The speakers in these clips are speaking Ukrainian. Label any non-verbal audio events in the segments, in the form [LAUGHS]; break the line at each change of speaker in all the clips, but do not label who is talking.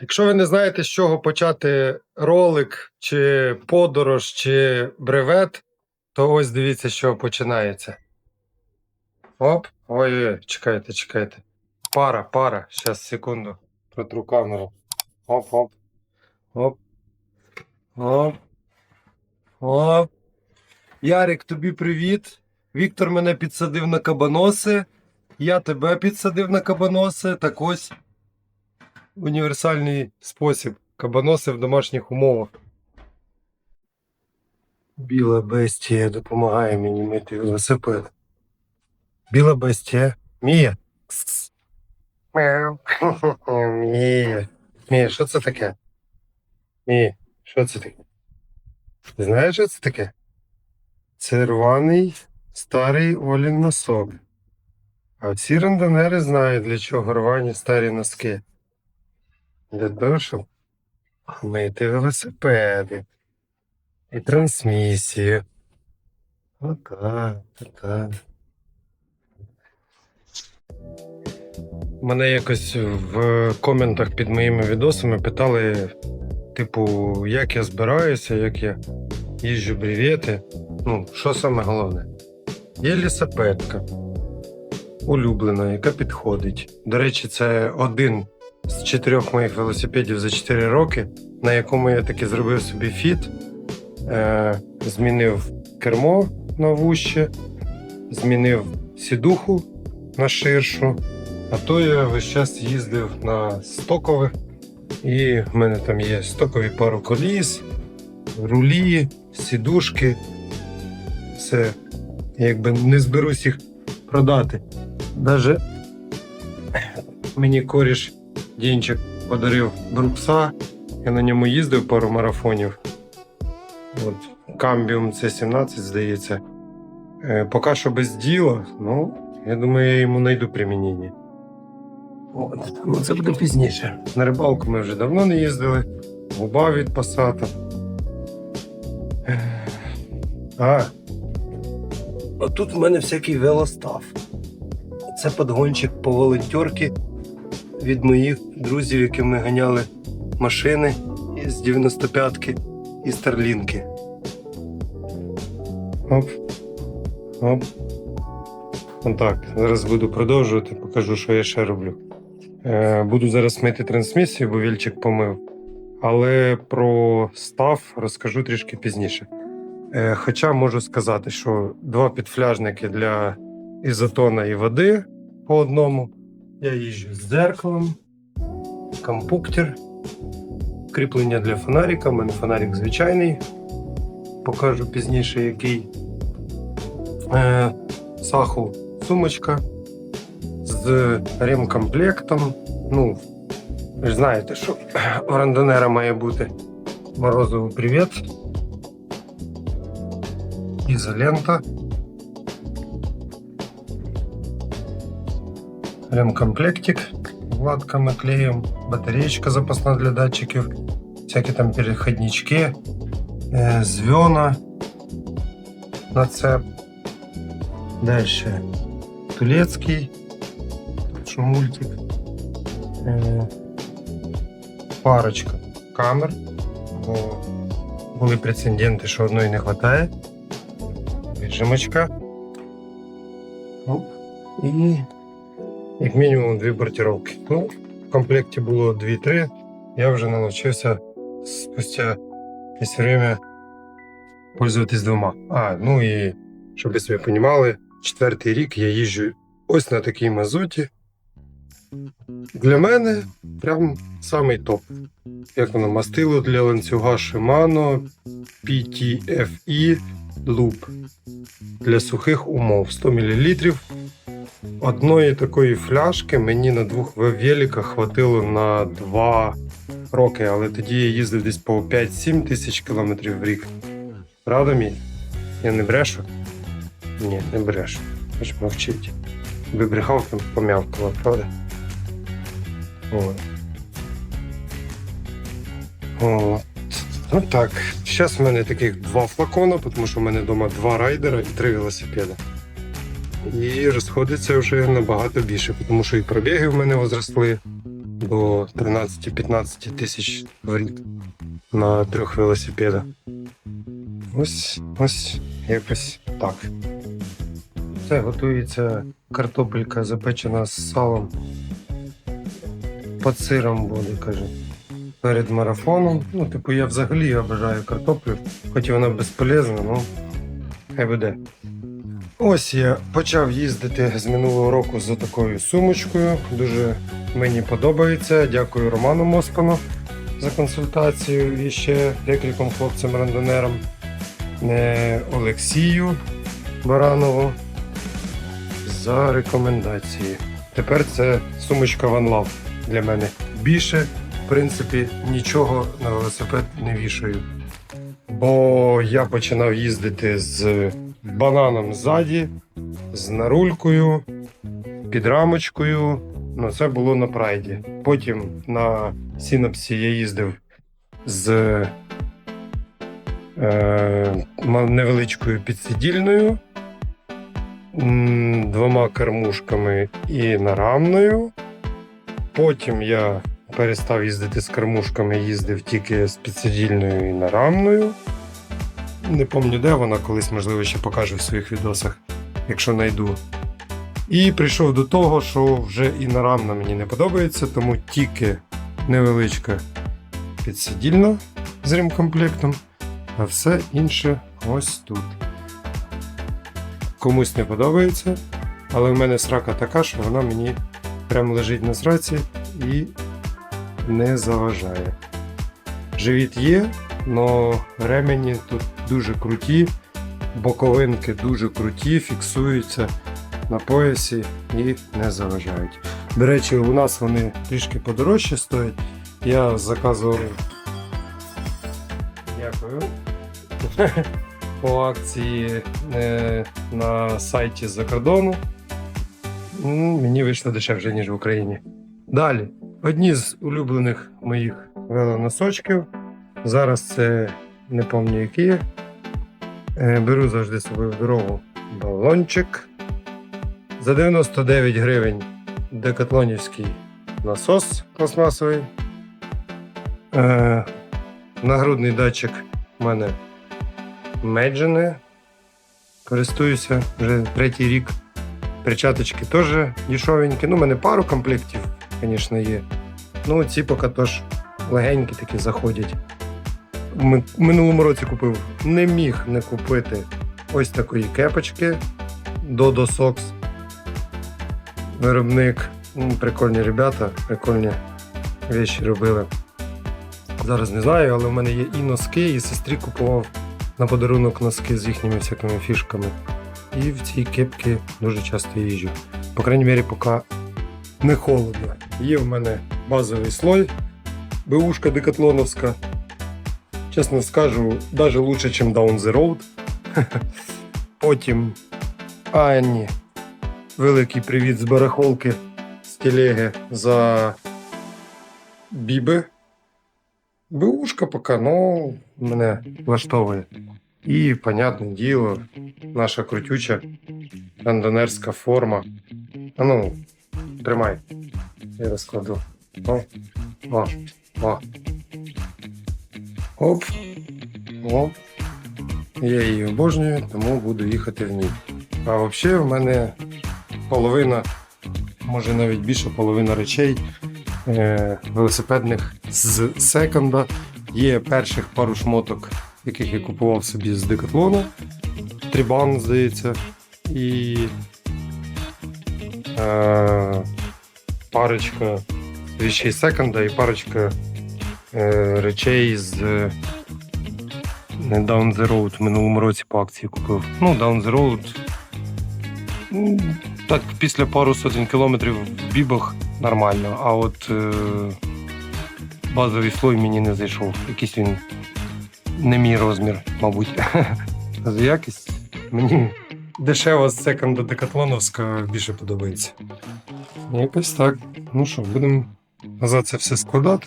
Якщо ви не знаєте, з чого почати ролик, чи подорож, чи бревет, то ось дивіться, з чого починається. Оп, ой-ой, чекайте, чекайте. Пара, пара. Щас, секунду. Протру камеру. Оп, оп. Оп. Оп. Оп. Ярик, тобі привіт. Віктор мене підсадив на кабаноси. Я тебе підсадив на кабаноси. Так ось універсальний спосіб. Кабаноси в домашніх умовах. Біла бестія допомагає мені мити велосипед. Біла бестія. Мія. Мяу. Мія. Мія, що це таке? Мія, що це таке? Ти знаєш, що це таке? Це рваний старий Олін носок. А всі рандонери знають, для чого рвані старі носки. Для того, мити велосипеди і трансмісію. Отак, отак. Мене якось в коментах під моїми відосами питали, типу, як я збираюся, як я їжджу брівєти. Ну, що саме головне? Є лісопедка улюблена, яка підходить. До речі, це один з чотирьох моїх велосипедів за 4 роки, на якому я таки зробив собі фіт, е, змінив кермо на вуще, змінив сідуху на ширшу. А то я весь час їздив на стокових, і в мене там є стокові пару коліс, рулі, сідушки. Все. Якби не зберусь їх продати. Даже мені коріш Дінчик подарив брукса. Я на ньому їздив пару марафонів. От, Камбіум C17, здається. Е, поки що без діла, ну, я думаю, я йому знайду примінення. От, ну це буде пізніше. На рибалку ми вже давно не їздили. Губа від пасата. А. Отут в мене всякий велостав. Це подгончик по волонтерки від моїх друзів, які ми ганяли машини з 95-ки і старлінки. Оп. Оп. Отак. Зараз буду продовжувати, покажу, що я ще роблю. Е, буду зараз мити трансмісію, бо вільчик помив. Але про став розкажу трішки пізніше. Е, хоча можу сказати, що два підфляжники для ізотона і води по одному. Я їжджу з дзеркалом, компуктер, кріплення для фонарика. У мене фонарик звичайний. Покажу пізніше, який. Е, саху сумочка з ремкомплектом. Ну, ви ж знаєте, що у рандонера має бути морозовий привіт. Ізолента. Ремкомплектик вкладками клеем, батареечка запасна для датчиків, всякі там переходнички, е, звена на цеп. Дальше Тулецкий, що мультик. Е, парочка камер, бо були прецеденти, що одної не вистачає. Вижимочка. Оп. І як мінімум дві бортировки. Ну, в комплекті було 2-3. Я вже навчився спустя якесь время пользуватись двома. А, ну і щоб ви собі розуміли, четвертий рік я їжджу ось на такій мазуті. Для мене прям самий топ. Як воно мастило для ланцюга Shimano PTFE Loop для сухих умов 100 мл. Одної такої фляжки мені на двох великах хватило на 2 роки, але тоді я їздив десь по 5-7 тисяч кілометрів в рік. Правда, мій? Я не брешу? Ні, не брешу. Хоч мовчить. Би брехав, там помявкала, правда? От. От. Ну так. Зараз в мене таких два флакона, тому що в мене вдома два райдера і три велосипеда. І розходиться вже набагато більше, тому що і пробіги в мене возросли, до 13-15 тисяч рік на трьох велосипедах. Ось, ось якось так. Це готується картопелька запечена з салом. Під сиром буде, каже. Перед марафоном. Ну, типу, я взагалі обожаю картоплю, хоч і вона безполезна, ну хай буде. Ось я почав їздити з минулого року з такою сумочкою. Дуже мені подобається. Дякую Роману Моспану за консультацію і ще декільком хлопцям-рандонерам. Олексію Баранову за рекомендації. Тепер це сумочка One Love для мене. Більше, принципі, нічого на велосипед не вішаю. Бо я починав їздити з бананом ззаді, з нарулькою, під рамочкою. Ну, це було на прайді. Потім на Сінапсі я їздив з е, невеличкою підсидільною, двома кормушками і нарамною. Потім я перестав їздити з кормушками, їздив тільки з підсидільною і нарамною. Не пам'ятаю, де вона колись, можливо, ще покажу в своїх відосах, якщо знайду. І прийшов до того, що вже і нарамна мені не подобається, тому тільки невеличка підсидільна з ремкомплектом, а все інше ось тут. Комусь не подобається, але в мене срака така, що вона мені прям лежить на сраці і не заважає. Живіт є, але ремені тут дуже круті, боковинки дуже круті, фіксуються на поясі і не заважають. До речі, у нас вони трішки подорожче стоять. Я заказував. Дякую. [LAUGHS] По акції е, на сайті з-за кордону. Мені вийшло дешевше, ніж в Україні. Далі. Одні з улюблених моїх велоносочків. Зараз це не пам'ятаю які. Е, Беру завжди з собою в дорогу балончик. За 99 гривень декатлонівський насос пластмасовий. Е, нагрудний датчик у мене Меджене. Користуюся вже третій рік. Перчаточки теж дешевенькі. Ну, у мене пару комплектів, звісно, є. Ну, ці поки теж легенькі такі заходять. Ми- В минулому році купив, не міг не купити ось такої кепочки Dodo Sox. Виробник. Прикольні ребята, прикольні речі робили. Зараз не знаю, але в мене є і носки, і сестрі купував на подарунок носки з їхніми всякими фішками. І в цій кепці дуже часто їжджу. По крайній мірі, поки не холодно. Є в мене базовий слой, БУшка декатлоновська. Чесно скажу, навіть лучше, ніж Down the Road. [LAUGHS] Потім Анні. Великий привіт з барахолки з телеги за біби. БУшка поки, ну, мене влаштовує. І, понятне діло, наша крутюча рандонерська форма. А ну, тримай. Я розкладу. О, о, о. Оп. Оп. Я її обожнюю, тому буду їхати в ній. А взагалі в мене половина, може навіть більше половина речей е, велосипедних з секонда. Є перших пару шмоток, яких я купував собі з декатлону. Трибан, здається. І е, парочка речей секонда і парочка е, речей з е, Down the Road в минулому році по акції купив. Ну, Down the Road. Так, після пару сотень кілометрів в бібах нормально, а от е, базовий слой мені не зайшов. Якийсь він не мій розмір, мабуть. [LAUGHS] За якість мені дешева секонда декатлоновська більше подобається. Якось так. Ну що, будемо назад це все складати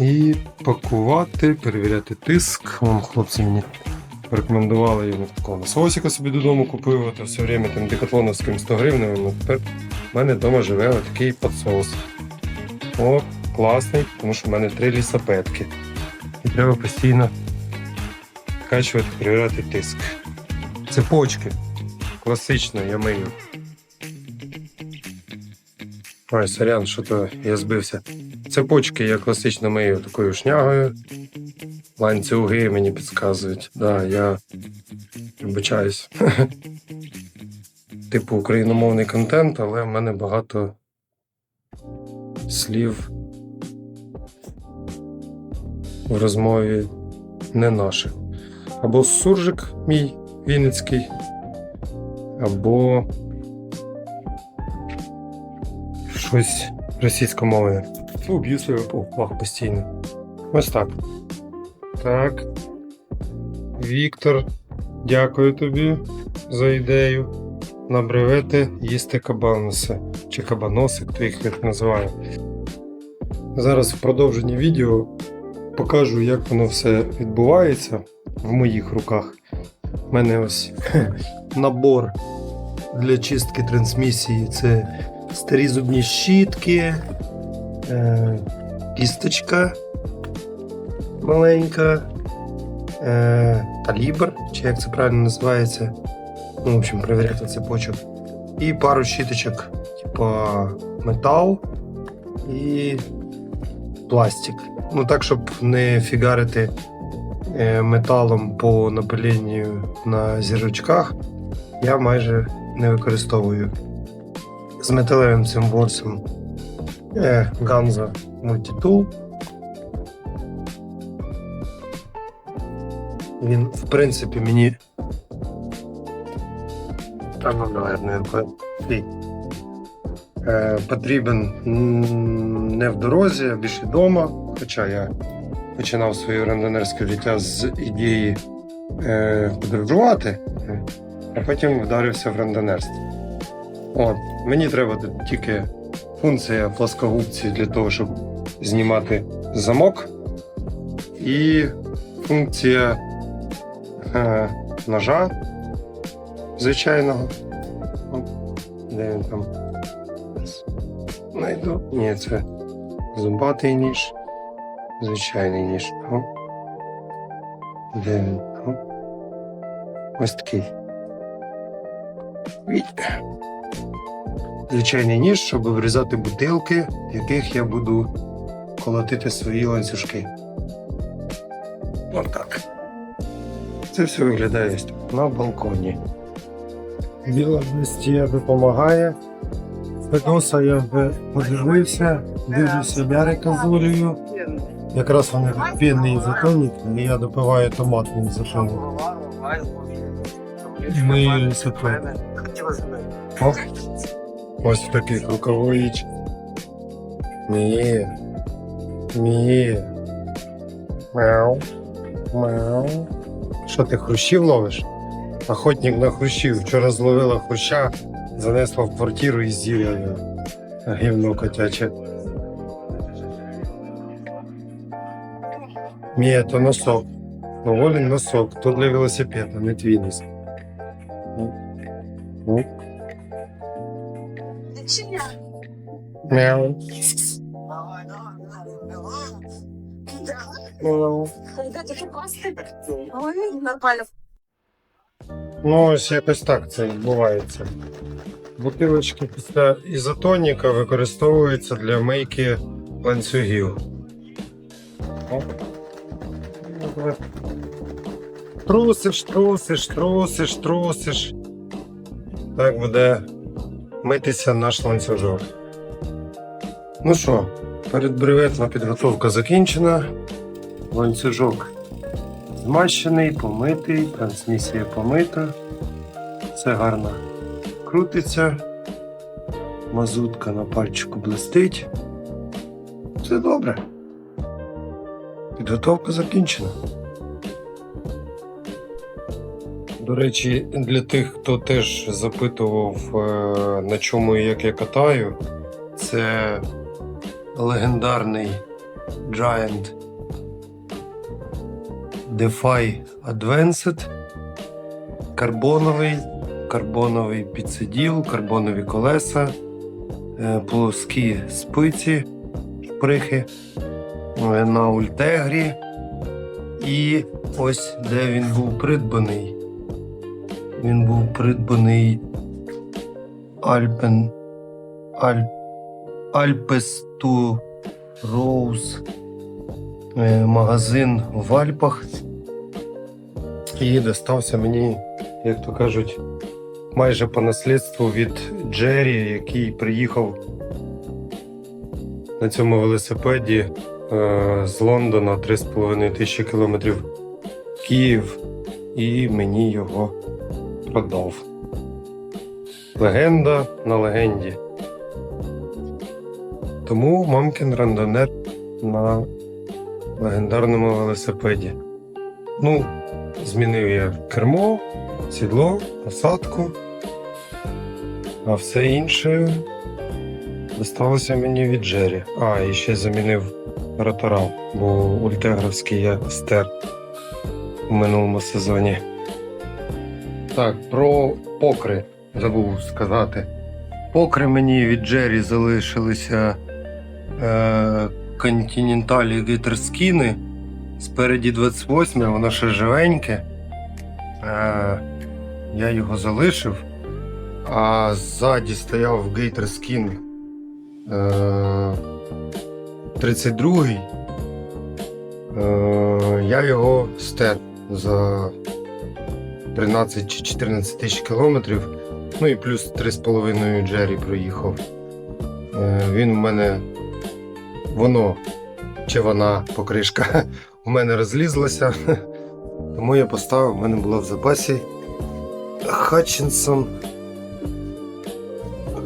і пакувати, перевіряти тиск. Вон хлопці мені порекомендували йому такого насосика собі додому купив, то все время там декатлоновським 100 гривень, тепер в мене вдома живе отакий підсос. О, класний, тому що в мене три лісопедки. І треба постійно качувати, перевіряти тиск. Цепочки. Класично, я мию. Ой, сорян, що то я збився. Цепочки я класично мию такою шнягою. Ланцюги мені підказують. Да, я вибачаюсь. [LAUGHS] Типу україномовний контент, але в мене багато слів в розмові не наших. Або суржик мій вінницький, або щось російськомовне. Фу, б'ю себе постійно. Ось так. Так. Віктор, дякую тобі за ідею. На бревети їсти кабаноси. Чи кабаноси, хто їх як називає. Зараз в продовженні відео покажу, як воно все відбувається в моїх руках. У мене ось [LAUGHS] набор для чистки трансмісії. Це старі зубні щітки, е, кісточка маленька, е, калібр, чи як це правильно називається. Ну, в общем, перевіряти цепочок. І пару щіточок, типа метал і пластик. Ну так, щоб не фігарити металом по напиленню на зірочках, я майже не використовую. З металевим цим борсом е, Ganza Multitool. Він, в принципі, мені. Та ну, наверное. Е, потрібен не в дорозі, а більше вдома. Хоча я починав своє рандонерське життя з ідеї е, подорожувати, а потім вдарився в рандонерство. От, мені треба тільки функція плоскогубці для того, щоб знімати замок, і функція е, ножа звичайного. От, Де він там? Найду. Ні, це зубатий ніж. Звичайний ніж. О. Де він? Ось такий. Звичайний ніж, щоб вирізати бутилки, в яких я буду колотити свої ланцюжки. Отак. Це все виглядає на балконі. Біла листія допомагає. Федоса я вже подивився, дивлюся Ярика з Олею. Якраз вони пінний затоник, і я допиваю томатний затоник. І ми лісотон. О, ось в таких рукавичках. Міє. Міє. Мяу. Мяу. Що ти хрущів ловиш? Охотник на хрущів. Вчора зловила хруща, занесла в квартиру і з'їла його. Гівно котяче. Мія, то носок. Доволі носок. То для велосипеда, не твій носок. Мяу. Ну, ось якось так це відбувається. Бутилочки після ізотоніка використовуються для мийки ланцюгів. О. Трусиш, трусиш, трусиш, трусиш. Так буде митися наш ланцюжок. Ну що, передбреветна підготовка закінчена. Ланцюжок змащений, помитий, трансмісія помита. Все гарно крутиться. Мазутка на пальчику блистить. Все добре. Підготовка закінчена. До речі, для тих, хто теж запитував, е, на чому і як я катаю, це легендарний Giant DeFi Advanced, карбоновий, карбоновий підсиділ, карбонові колеса, е, плоскі спиці, чуприхи е, на Ультегрі. І ось де він був придбаний. Він був придбаний Альпен Аль, Альпес ту Роуз е, магазин в Альпах. І достався мені, як то кажуть, майже по наслідству від Джері, який приїхав на цьому велосипеді е, з Лондона 3,5 тисячі кілометрів Київ і мені його продав. Легенда на легенді. Тому мамкін рандонер на легендарному велосипеді. Ну, змінив я кермо, сідло, посадку, а все інше досталося мені від Джері. А, і ще замінив ротора, бо ультегровський я стер у минулому сезоні. Так, про покри забув сказати. Покри мені від Джері залишилися е, континенталі гейтерскіни. Спереді 28, воно ще живеньке. Е, я його залишив. А ззаді стояв Gator Skin е, 32. Е, я його стер за 13 чи 14 тисяч кілометрів. Ну і плюс 3,5 Джері проїхав. Е, він у мене воно чи вона покришка [LAUGHS] у мене розлізлася. [LAUGHS] Тому я поставив, у мене була в запасі Хатчинсон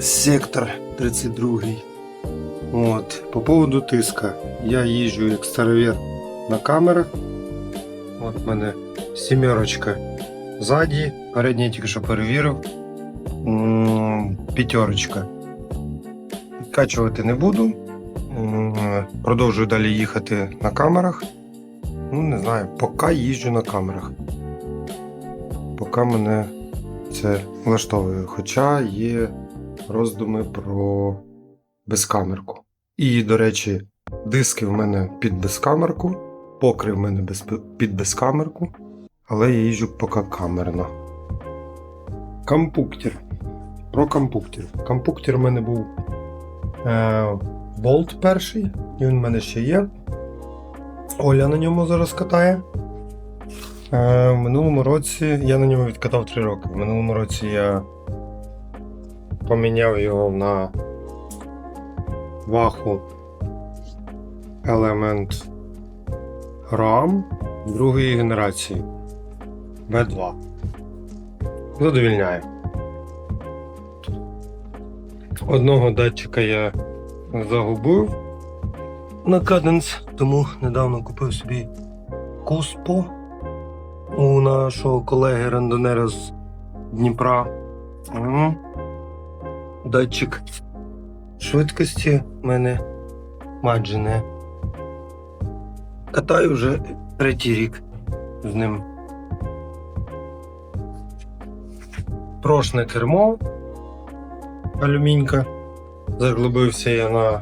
сектор 32. От. По поводу тиска. Я їжджу як старовір на камерах. От в мене сімерочка ззаді, передній тільки що перевірив. П'ятерочка. Відкачувати не буду. Продовжую далі їхати на камерах. Ну, не знаю, поки їжджу на камерах. Поки мене це влаштовує. Хоча є роздуми про безкамерку. І, до речі, диски в мене під безкамерку, покри в мене без, під безкамерку, але я їжджу поки камерно. Компуктір. Про компуктір. Компуктір в мене був е, болт перший, і він в мене ще є. Оля на ньому зараз катає. Е, в минулому році я на ньому відкатав 3 роки. В минулому році я поміняв його на ваху Element RAM другої генерації B2. Задовільняє. Одного датчика я загубив на Cadence, тому недавно купив собі Куспо у нашого колеги рандонера з Дніпра. Датчик швидкості в мене майже не. Катаю вже третій рік з ним. Прошне кермо алюмінька. Заглибився я на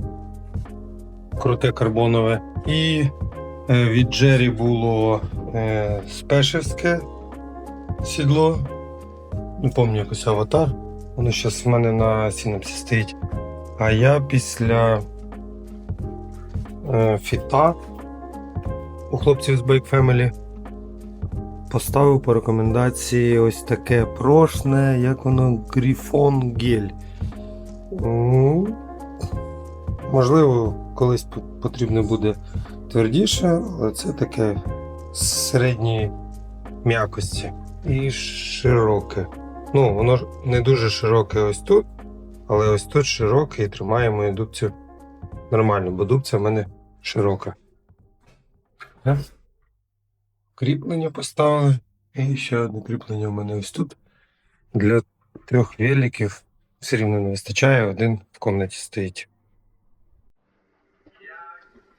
круте карбонове. І е, від Джері було е, спешевське сідло. Не пам'ятаю якось аватар. Воно зараз в мене на синапсі стоїть. А я після е, фіта у хлопців з Bike Family поставив по рекомендації ось таке прошне, як воно Грифон Гель. Ну, Можливо, колись потрібно буде твердіше, але це таке середньої м'якості і широке. Ну, воно не дуже широке ось тут, але ось тут широке і тримає мою дубцю нормально, бо дубця в мене широка. Е? Кріплення поставили. І ще одне кріплення в мене ось тут. Для трьох великів все рівно не вистачає, один в кімнаті стоїть.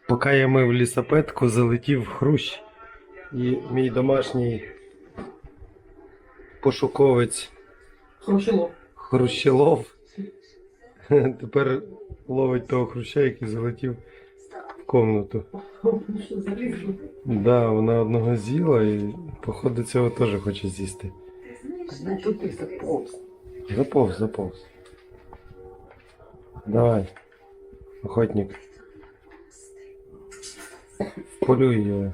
Поки я мив лісопедку, залетів хрущ. І мій домашній пошуковець. Хрущелов [LAUGHS] тепер ловить того хруща, який залетів в комнату. Да, вона одного з'їла і, походу, цього теж хоче з'їсти.
Заповз.
Заповз, заповз. Давай. Охотник. Полюй її.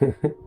[LAUGHS]